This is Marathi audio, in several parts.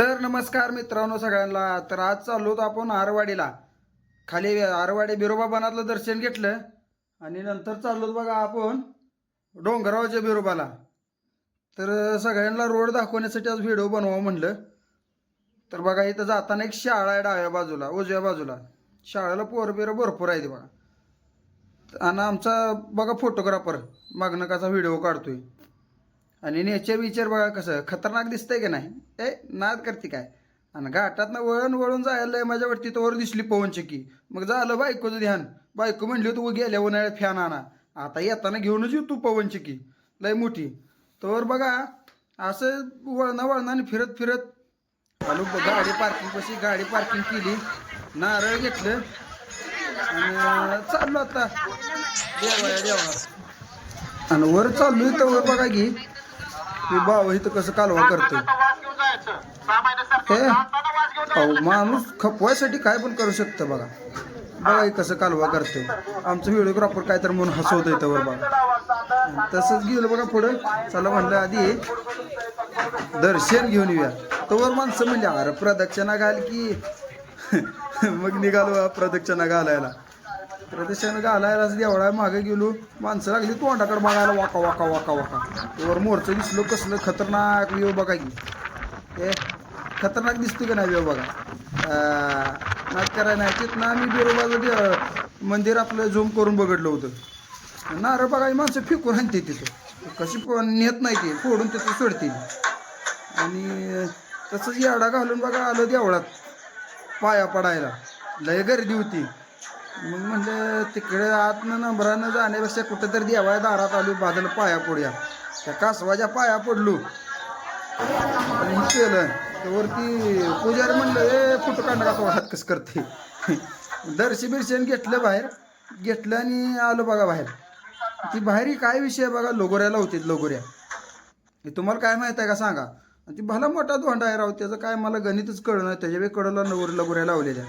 तर नमस्कार मित्रांनो सगळ्यांना. तर आज चाललो होतो आपण आरवाडीला. खाली आरवाडी बिरोबा बनातलं दर्शन घेतलं आणि नंतर चाललो होतो बघा आपण डोंगरावच्या बिरोबाला. तर सगळ्यांना रोड दाखवण्यासाठी आज व्हिडिओ बनवा म्हणलं. तर बघा इथं जाताना एक शाळा आहे डाव्या बाजूला उजव्या बाजूला. शाळेला पोरबिरं भरपूर आहे बघा. आणि आमचा बघा फोटोग्राफर मागणकाचा व्हिडिओ काढतोय. आणि नेचर विचर बघा कसं खतरनाक दिसतंय की नाही? ए नाद करते काय? आणि घाटातनं वळण वळून जायला माझ्या वाटती तर वर दिसली पवनचक्की. मग झालं बायकोचं ध्यान. बायको म्हणली तू गेल्या उन्हाळ्यात फॅन आणा. आता येताना घेऊनच येऊ तू पवनचक्की. लय मोठी. तर बघा असं वळणा वळणाने फिरत फिरत आलो गाडी पार्किंग कशी गाडी पार्किंग केली. नारळ घेतलं. आणि चाललो आता. देवा देवा आणि वर चाललो तर वर बघा की मी भाऊ इथं कसं कालवा करतोय? हे? अहो माणूस खपवायसाठी काय पण करू शकतं बघा. बघा हे कसं कालवा करतोय. आमचं व्हिडिओग्राफर काय तर म्हणून हसवतोय त्यावर बघा. तसंच गेलं बघा पुढं. चला म्हणलं आधी दर्शन घेऊन येऊया. तोवर माणसं म्हणले अरे प्रदक्षिणा घाल की. मग निघालो प्रदक्षिणा घालायला. प्रदर्शन घालायला देवळा मागे गेलो. माणसं लागली तोंडाकडे बघायला वाका वाका वाका वाका. तोवर मोरचं दिसलो कसलं खतरनाक व्यव बघा की. ते खतरनाक दिसतो का नाही व्यव बघा? नाच करायला नाही. तिथनं आम्ही बिरोबाचं मंदिर आपलं झूम करून बघडलं होतं. नारळ बघा माणसं फेकून आणते तिथं. कशी नेत नाही ते. फोडून तिथं सोडतील आणि तसंच याडा घालून बघा आलं देवळात. पाया पडायला. लय गर्दी होती. मग म्हणलं तिकडे आतनं नंबरानं जाण्यापेक्षा कुठं तरी देवाया दारात आलो बाजूला पाया पडूया. त्या कासवाच्या पाया पडलो. आणि हे केलं. त्यावरती वरती पुजारी म्हणलं ए फोटो काढणं का हात कसं करते. दर्शी बिरशन घेतलं बाहेर. घेतलं आणि आलो बघा बाहेर. ती बाहेरही काय विषय आहे बघा? लोगोऱ्याला होते लोगोऱ्या. हे तुम्हाला काय माहीत आहे का सांगा? ती भला मोठा धोंडा आहे राव त्याचं काय मला गणितच कळलं नाही. त्याच्या वेळी कडला नवर लगोऱ्या लावलेल्या.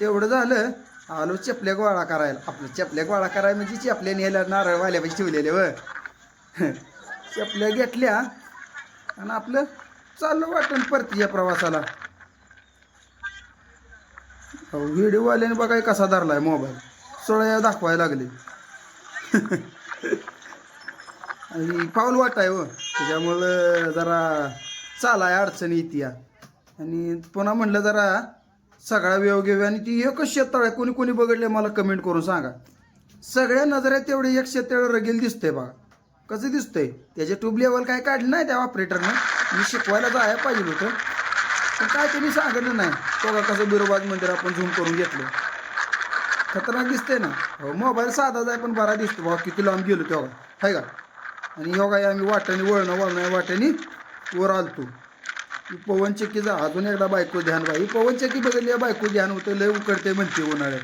तेवढं झालं. आलो चपल्या गोळा करायला. आपलं चपल्या गोळा करायला म्हणजे चपल्या न्यायला नारळ वाल्यापाशी ठेवलेले व. चपल्या घेतल्या आणि आपलं चाललं वाटण या प्रवासाला. व्हिडिओवाल्याने बघाय कसा धरलाय मोबाईल. सोळ्या दाखवायला लागले. आणि पाऊल वाट आहे व. त्याच्यामुळं जरा चालाय अडचणी येते आणि पुन्हा म्हणलं जरा सगळा वेव घेऊया आणि ती एकच शेततळ आहे. कोणी कोणी बघडले मला कमेंट करून सांगा. सगळ्या नजरेत तेवढे एक शेततळ रगेल दिसतंय बघा. कसं दिसतंय? त्याचे ट्यूब लेवल काय काढलं नाही त्या ऑपरेटरनं मी शिकवायला जायला पाहिजे होतं. पण काय त्यांनी सांगितलं नाही. बघा कसं बिरोबाज मंदिर आपण झूम करून घेतलं. खतरनाक दिसतंय ना? हो मोबाईल साधाच आहे पण बरा दिसतो. बाबा किती लांब गेलो तेव्हा. आहे का? आणि योगा आम्ही वाट्याने वळणं वळणं वाट्याने वर आलतो. पवनचक्कीचा अजून एकदा बायको ध्यान बाई पवनचक्की बघितली बायको ध्यान होतं लय उकडते म्हणते उन्हाळ्यात.